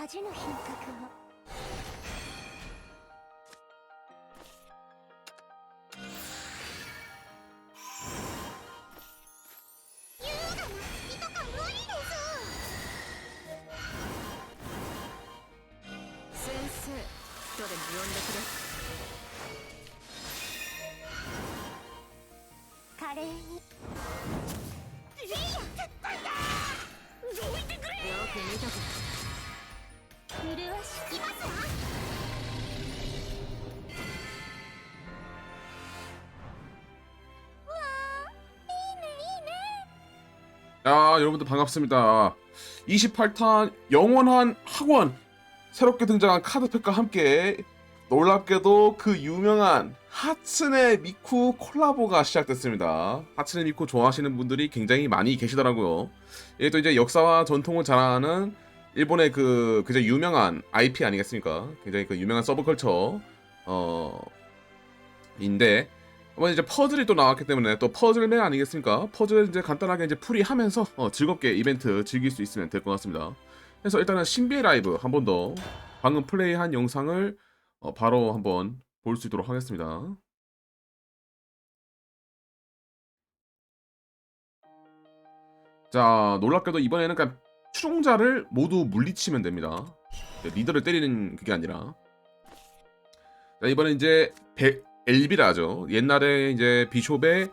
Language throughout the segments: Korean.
恥の品格を。優雅な月とか無理です。先生とでも呼んでくれ。華麗に。いや絶対だどいてくれよく見とけ 麗しきますわわあいいねいいね 야, 여러분들 반갑습니다. 28탄 영원한 학원 새롭게 등장한 카드팩과 함께 놀랍게도 그 유명한 하츠네 미쿠 콜라보가 시작됐습니다. 하츠네 미쿠 좋아하시는 분들이 굉장히 많이 계시더라고요. 이게 또 이제 역사와 전통을 자랑하는 일본의 그 그저 유명한 IP 아니겠습니까? 굉장히 그 유명한 서브컬처 어 인데 이번 이제 퍼즐이 또 나왔기 때문에 또 퍼즐맨 아니겠습니까? 퍼즐 이제 간단하게 이제 풀이하면서 어, 즐겁게 이벤트 즐길 수 있으면 될 것 같습니다. 그래서 일단은 신비의 라이브 한 번 더 방금 플레이한 영상을 어, 바로 한번 볼 수 있도록 하겠습니다. 자 놀랍게도 이번에는 그냥 추종자를 모두 물리치면 됩니다. 네, 리더를 때리는 그게 아니라 자 이번에 이제 배, 엘비라죠. 옛날에 이제 비숍에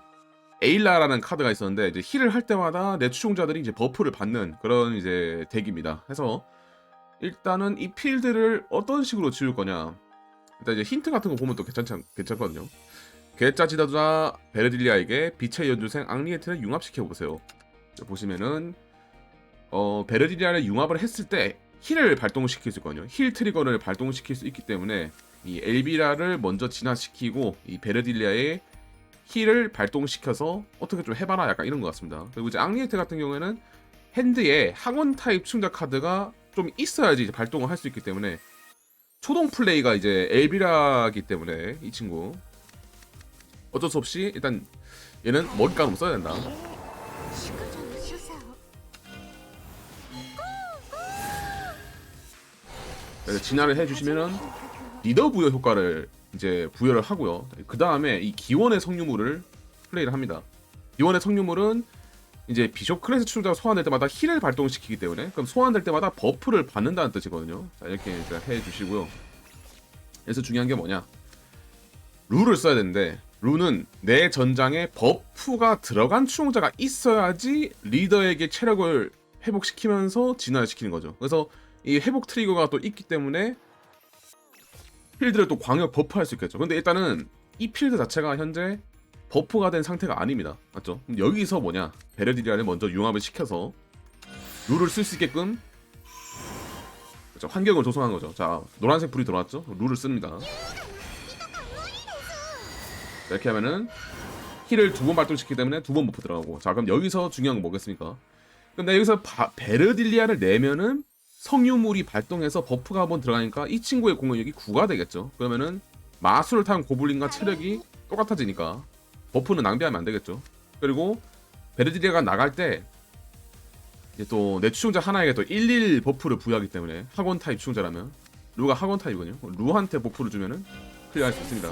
에일라라는 카드가 있었는데 이제 힐을 할 때마다 내 추종자들이 이제 버프를 받는 그런 이제 덱입니다. 해서 일단은 이 필드를 어떤 식으로 지울 거냐. 일단 이제 힌트 같은 거 보면 또 괜찮 괜찮거든요. 괴짜 지도자 베르딜리아에게 빛의 연주생 앙리에트를 융합시켜 보세요. 보시면은 어 베르딜리아를 융합을 했을 때 힐을 발동시킬 수 있거든요. 힐 트리거를 발동시킬 수 있기 때문에 이 엘비라를 먼저 진화시키고 이 베르딜리아의 힐을 발동시켜서 어떻게 좀 해봐라 약간 이런 것 같습니다. 그리고 이제 앙리에트 같은 경우에는 핸드에 항원 타입 충격 카드가 좀 있어야지 이제 발동을 할 수 있기 때문에 초동 플레이가 이제 엘비라기 때문에 이 친구 어쩔 수 없이 일단 얘는 머리카락 써야 된다. 진화를 해주시면은 리더 부여 효과를 이제 부여를 하고요. 그 다음에 이 기원의 성유물을 플레이를 합니다. 기원의 성유물은 이제 비숍 클래스 추종자가 소환될 때마다 힐을 발동시키기 때문에 그럼 소환될 때마다 버프를 받는다는 뜻이거든요. 자 이렇게 이제 해주시고요. 그래서 중요한 게 뭐냐? 룰을 써야 되는데 룰은 내 전장에 버프가 들어간 추종자가 있어야지 리더에게 체력을 회복시키면서 진화를 시키는 거죠. 그래서 이 회복 트리거가 또 있기 때문에 필드를 또 광역 버프할 수 있겠죠. 근데 일단은 이 필드 자체가 현재 버프가 된 상태가 아닙니다. 맞죠? 여기서 뭐냐? 베르디리아를 먼저 융합을 시켜서 룰을 쓸 수 있게끔 그렇죠. 환경을 조성한 거죠. 자, 노란색 불이 들어왔죠? 룰을 씁니다. 이렇게 하면은 힐을 두 번 발동시키기 때문에 두 번 버프 들어가고 자 그럼 여기서 중요한 건 뭐겠습니까? 근데 여기서 바- 베르딜리아를 내면은 성유물이 발동해서 버프가 한번 들어가니까 이 친구의 공격력이 9가 되겠죠. 그러면은 마술을 타는 고블린과 체력이 똑같아지니까 버프는 낭비하면 안 되겠죠. 그리고 베르디리아가 나갈 때 이제 또 내 추종자 하나에게 또 11 버프를 부여하기 때문에 학원 타입 추종자라면 루가 학원 타입이거든요. 루한테 버프를 주면은 클리어할 수 있습니다.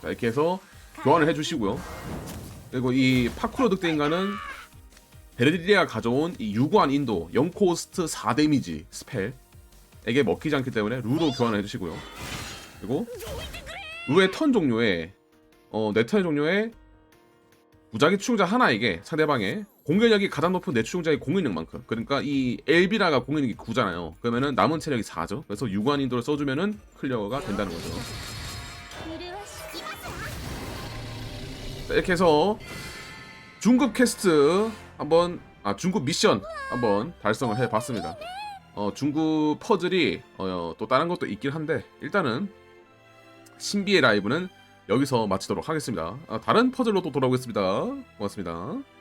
자 이렇게 해서 교환을 해주시고요. 그리고 이 파쿠로 득대 인간은 베르디리아가 가져온 이 유구한 인도 0코스트 4데미지 스펠에게 먹히지 않기 때문에 루도 교환을 해주시고요. 그리고 루의 턴 종료에 어, 내 턴의 종료에 무작위 추종자 하나에게 상대방의 공격력이 가장 높은 내 추종자의 공격력만큼 그러니까 이 엘비라가 공격력이 9잖아요. 그러면은 남은 체력이 4죠. 그래서 유구한 인도를 써주면은 클리어가 된다는 거죠. 이렇게 해서 중급 퀘스트 한번 아 중급 미션 한번 달성을 해봤습니다. 어 중급 퍼즐이 어, 또 다른 것도 있긴 한데 일단은 신비의 라이브는 여기서 마치도록 하겠습니다. 아, 다른 퍼즐로 또 돌아오겠습니다. 고맙습니다.